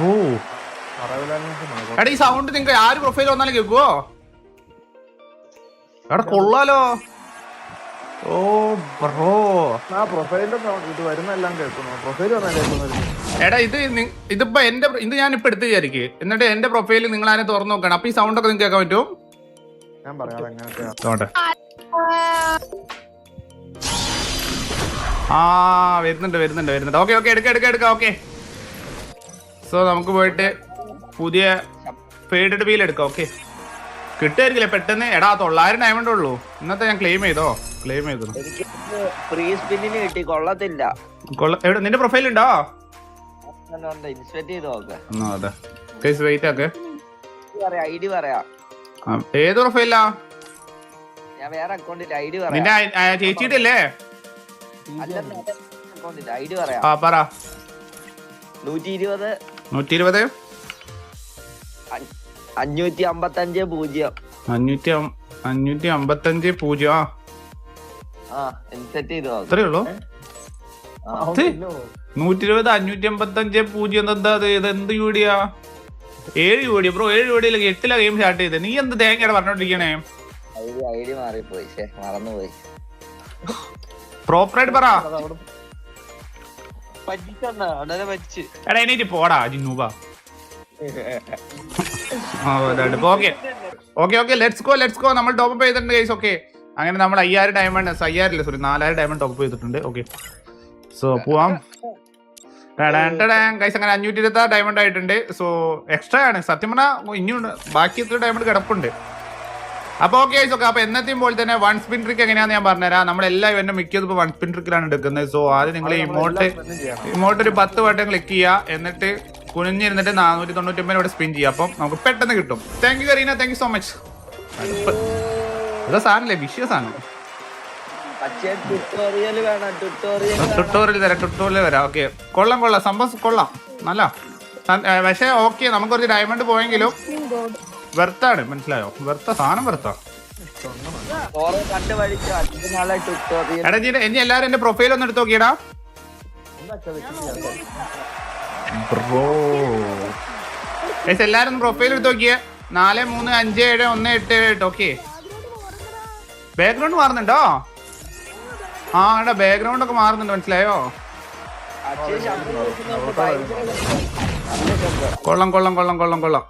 ഓ. എടാ ഈ സൗണ്ട് നിങ്ങൾക്ക് ആര് പ്രൊഫൈൽ വന്നാലും കേൾക്കുവോ? എടാ കൊള്ളാലോ. ഓ ബ്രോ ആ sound ഇത് വരുന്നെല്ലാം കേൾക്കുന്നു. പ്രൊഫൈൽ വന്നാൽ കേൾക്കുന്നത് എടാ ഇത് ഇതിപ്പോ എന്റെ ഇത് ഞാൻ ഇപ്പൊ എടുത്ത് വിചാരിക്കും. എന്നിട്ട് എന്റെ പ്രൊഫൈൽ നിങ്ങൾ ആരെ തുറന്നു നോക്കണം? അപ്പൊ ഈ സൗണ്ട് ഒക്കെ നിങ്ങൾക്ക് കേൾക്കാൻ പറ്റും? ഞാൻ പറയാം അതെങ്ങനത്തെ നോട്ടെ ആ വരുന്നുണ്ട് വരുന്നുണ്ട് വരുന്നുണ്ട്. ഓക്കെ ഓക്കെ എടുക്ക എടുക്ക എടുക്ക ഓക്കെ. സോ നമുക്ക് പോയിട്ട് പുതിയ ഫേഡഡ് വീൽ എടുക്കാം ഓക്കെ കിട്ടുമായിരിക്കില്ല? പെട്ടെന്ന്. എടാ തൊള്ളായിരം ഡയമണ്ട് ഉള്ളൂ. ഇന്നത്തെ ഞാൻ ക്ലെയിം ചെയ്തോ? ക്ലെയിം ചെയ്തു? ഫ്രീ സ്പിന്നിന് കിട്ടി. കൊള്ളത്തില്ല. എവിടെ? നിന്റെ പ്രൊഫൈൽ ഉണ്ടോ? വെയിറ്റ് ആക്കെ. ഏത് പ്രൊഫൈലാ നിന്റെ ചേച്ചിയുടെ അല്ലേ ആ പറ. നൂറ്റി ഇരുപത് നൂറ്റി ഇരുപത് അഞ്ഞൂറ്റി അമ്പത്തഞ്ച് പൂജ്യം. അഞ്ഞൂറ്റി അഞ്ഞൂറ്റി അമ്പത്തഞ്ച് പൂജ്യം. ആ. അത്രേ ഉള്ളൂ? നൂറ്റി ഇരുപത് അഞ്ഞൂറ്റി അമ്പത്തഞ്ച് പൂജ്യം എന്താ ഇത് എന്ത് യൂടിയാ ഏഴ് യൂടി ബ്രോ ഏഴ് യൂടിയിലേക്ക് എട്ടിലാ ഗെയിം സ്റ്റാർട്ട് ചെയ്തത് നീ എന്ത് തേങ്ങയുടെ പറഞ്ഞോണ്ടിരിക്കണേ? ഐഡി മാറിപ്പോയി മറന്നുപോയി. പ്രോപ്പറായിട്ട് പറ. എടാ പോടാ ലെറ്റ്സ് ഗോ ലെറ്റ്സ് ഗോ നമ്മൾ ടോപ്പ് അപ്പ് ചെയ്തിട്ടുണ്ട് അങ്ങനെ നമ്മൾ അയ്യായിരം ഡയമണ്ട് അയ്യായിരം സോറി നാലായിരം ഡയമണ്ട് ടോപ്പ് ചെയ്തിട്ടുണ്ട്. ഓക്കെ. സോ പോവാം. ഗൈസ് അങ്ങനെ അഞ്ഞൂറ്റി ഇരുപത്തി ആറ് ഡയമണ്ട് ആയിട്ടുണ്ട്. സോ എക്സ്ട്രാ ആണ്. സത്യം പറഞ്ഞാൽ ഇനിയുണ്ട്. ബാക്കി എത്ര ഡയമണ്ട് കിടപ്പുണ്ട്? അപ്പോൾ ഓക്കെ ഓക്കെ അപ്പോൾ എന്നത്തെയും പോലെ തന്നെ വൺ സ്പിൻ ട്രിക്ക് എങ്ങനെയാണെന്ന് ഞാൻ പറഞ്ഞുതരാം. നമ്മൾ എല്ലാ ഇവന്റും മിക്കതും ഇപ്പോൾ വൺ സ്പിൻ ട്രിക്കിലാണ് എടുക്കുന്നത്. സോ ആദ്യം നിങ്ങൾ ഇമോട്ട് ഇമോട്ട് ഒരു പത്ത് വട്ടം ക്ലിക്ക് ചെയ്യുക. എന്നിട്ട് കുനിഞ്ഞിരുന്നിട്ട് നാനൂറ്റി തൊണ്ണൂറ്റി ഇവിടെ സ്പിൻ ചെയ്യുക. അപ്പം നമുക്ക് പെട്ടെന്ന് കിട്ടും. Thank you Kareena thank you so much അതാ സാറല്ലേ വിഷയ സാധനം പക്ഷേ ട്യൂട്ടോറിയൽ വേണം. ട്യൂട്ടോറിയൽ ട്യൂട്ടോറിയൽ തരാം. ട്യൂട്ടോറിയൽ വരാം ഓക്കെ കൊള്ളാം കൊള്ളാം. സംഭവം കൊള്ളാം. നല്ല. പക്ഷെ പക്ഷേ ഓക്കെ നമുക്ക് കുറച്ച് ഡയമണ്ട് പോയെങ്കിലും വെർത്താണ് മനസ്സിലായോ? വെർത്ത സാധനം വെർത്താ. എടാ നീ ഇനി എല്ലാവരും എന്റെ പ്രൊഫൈൽ ഒന്ന് എടുത്ത് നോക്കിയടാ. ബ്രോ. എല്ലാരും പ്രൊഫൈൽ എടുത്ത് നോക്കിയേ. നാല് മൂന്ന് അഞ്ച് ഏഴ് ഒന്ന് എട്ട് എട്ട് ഓക്കെ. ബാക്ക്ഗ്രൗണ്ട് മാറുന്നുണ്ടോ? ആ എടാ ബാക്ക്ഗ്രൗണ്ട് ഒക്കെ മാറുന്നുണ്ട് മനസ്സിലായോ? കൊള്ളം കൊള്ളം കൊള്ളം കൊള്ളം കൊള്ളം.